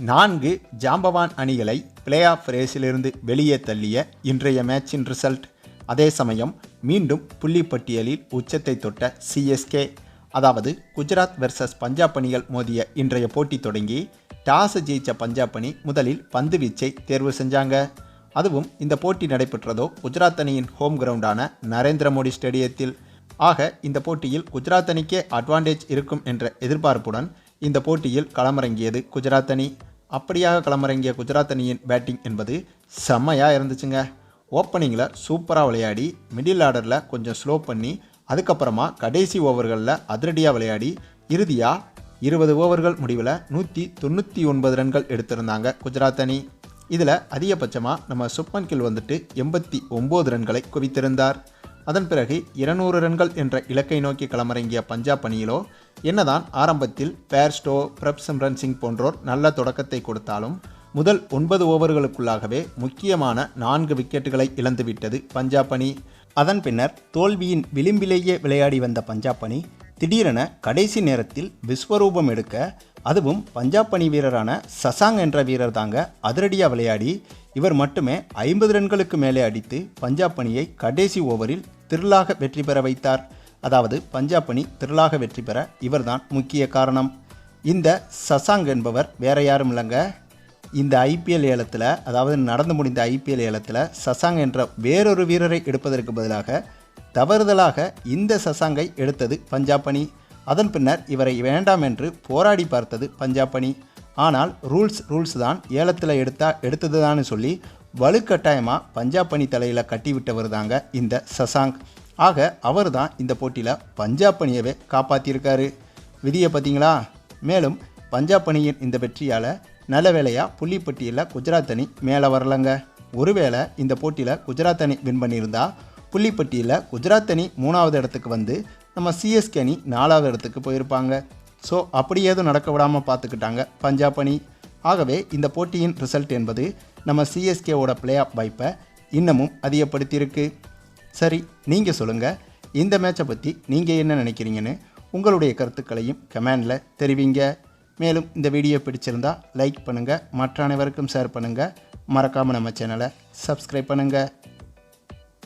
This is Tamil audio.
நான்கு ஜாம்பவான் அணிகளை பிளே ஆஃப் ரேஸிலிருந்து வெளியே தள்ளிய இன்றைய மேட்சின் ரிசல்ட் அதே சமயம் மீண்டும் புள்ளிப்பட்டியலில் உச்சத்தை தொட்ட சிஎஸ்கே அதாவது குஜராத் வெர்சஸ் பஞ்சாப் அணிகள் மோதிய இன்றைய போட்டி தொடங்கி டாஸ் ஜெயிச்ச பஞ்சாப் அணி முதலில் பந்து வீச்சை தேர்வு செஞ்சாங்க. அதுவும் இந்த போட்டி நடைபெற்றதோ குஜராத் அணியின் ஹோம் கிரவுண்டான நரேந்திர மோடி ஸ்டேடியத்தில். ஆக இந்த போட்டியில் குஜராத் அணிக்கே அட்வான்டேஜ் இருக்கும் என்ற எதிர்பார்ப்புடன் இந்த போட்டியில் களமிறங்கியது குஜராத் அணி. அப்படியாக களமிறங்கிய குஜராத் அணியின் பேட்டிங் என்பது செம்மையாக இருந்துச்சுங்க. ஓப்பனிங்கில் சூப்பராக விளையாடி மிடில் ஆர்டரில் கொஞ்சம் ஸ்லோ பண்ணி அதுக்கப்புறமா கடைசி ஓவர்களில் அதிரடியாக விளையாடி இறுதியாக இருபது ஓவர்கள் முடிவில் நூற்றி தொண்ணூற்றி ஒன்பது ரன்கள் எடுத்திருந்தாங்க குஜராத் அணி. இதில் அதிகபட்சமாக நம்ம சுப்மன் கில் வந்துட்டு எண்பத்தி ஒம்பது ரன்களை குவித்திருந்தார். அதன் பிறகு இருநூறு ரன்கள் என்ற இலக்கை நோக்கி களமிறங்கிய பஞ்சாப் அணியிலோ என்னதான் ஆரம்பத்தில் பேர்ஸ்டோ பிரப் சிம்ரன் சிங் போன்றோர் நல்ல தொடக்கத்தை கொடுத்தாலும் முதல் ஒன்பது ஓவர்களுக்குள்ளாகவே முக்கியமான நான்கு விக்கெட்டுகளை இழந்துவிட்டது பஞ்சாப் அணி. அதன் பின்னர் தோல்வியின் விளிம்பிலேயே விளையாடி வந்த பஞ்சாப் அணி திடீரென கடைசி நேரத்தில் விஸ்வரூபம் எடுக்க அதுவும் பஞ்சாப் அணி வீரரான சசாங் என்ற வீரர் தாங்க அதிரடியாக விளையாடி இவர் மட்டுமே ஐம்பது ரன்களுக்கு மேலே அடித்து பஞ்சாப் அணியை கடைசி ஓவரில் திரளாக வெற்றி பெற வைத்தார். அதாவது பஞ்சாப் அணி திரளாக வெற்றி பெற இவர்தான் முக்கிய காரணம். இந்த சசாங் என்பவர் வேற யாரும் இல்லைங்க. இந்த ஐபிஎல் ஏலத்தில் அதாவது நடந்து முடிந்த ஐபிஎல் ஏலத்தில் சசாங் என்ற வேறொரு வீரரை எடுப்பதற்கு பதிலாக தவறுதலாக இந்த சசாங்கை எடுத்தது பஞ்சாப் அணி. அதன் பின்னர் இவரை வேண்டாம் என்று போராடி பார்த்தது பஞ்சாப் அணி. ஆனால் ரூல்ஸ் ரூல்ஸ் தான் ஏலத்தில் எடுத்தா எடுத்தது சொல்லி வலுக்கட்டாயமாக பஞ்சாப் அணி தலையில் கட்டிவிட்டவர் தாங்க இந்த சசாங். ஆக அவர் தான் இந்த போட்டியில் பஞ்சாப் அணியவே காப்பாற்றியிருக்காரு விதியை பார்த்தீங்களா? மேலும் பஞ்சாப் அணியின் இந்த வெற்றியால் நல்ல வேளையாக புள்ளிப்பட்டியலில் குஜராத் அணி மேலே வரலங்க. ஒருவேளை இந்த போட்டியில் குஜராத் அணி வின் பண்ணியிருந்தா புள்ளிப்பட்டியில் குஜராத் அணி மூணாவது இடத்துக்கு வந்து நம்ம சிஎஸ்கே அணி நாலாவது இடத்துக்கு போயிருப்பாங்க. ஸோ அப்படி ஏதும் நடக்க விடாமல் பார்த்துக்கிட்டாங்க பஞ்சாப் அணி. ஆகவே இந்த போட்டியின் ரிசல்ட் என்பது நம்ம சிஎஸ்கேவோட பிளே ஆஃப் வாய்ப்பை இன்னமும் அதிகப்படுத்தியிருக்கு. சரி நீங்கள் சொல்லுங்கள் இந்த மேட்சை பற்றி நீங்கள் என்ன நினைக்கிறீங்கன்னு உங்களுடைய கருத்துக்களையும் கமெண்டில் தெரிவிங்க. மேலும் இந்த வீடியோ பிடிச்சிருந்தால் லைக் பண்ணுங்கள் மற்ற அனைவருக்கும் ஷேர் பண்ணுங்கள் மறக்காமல் நம்ம சேனலை சப்ஸ்கிரைப் பண்ணுங்கள்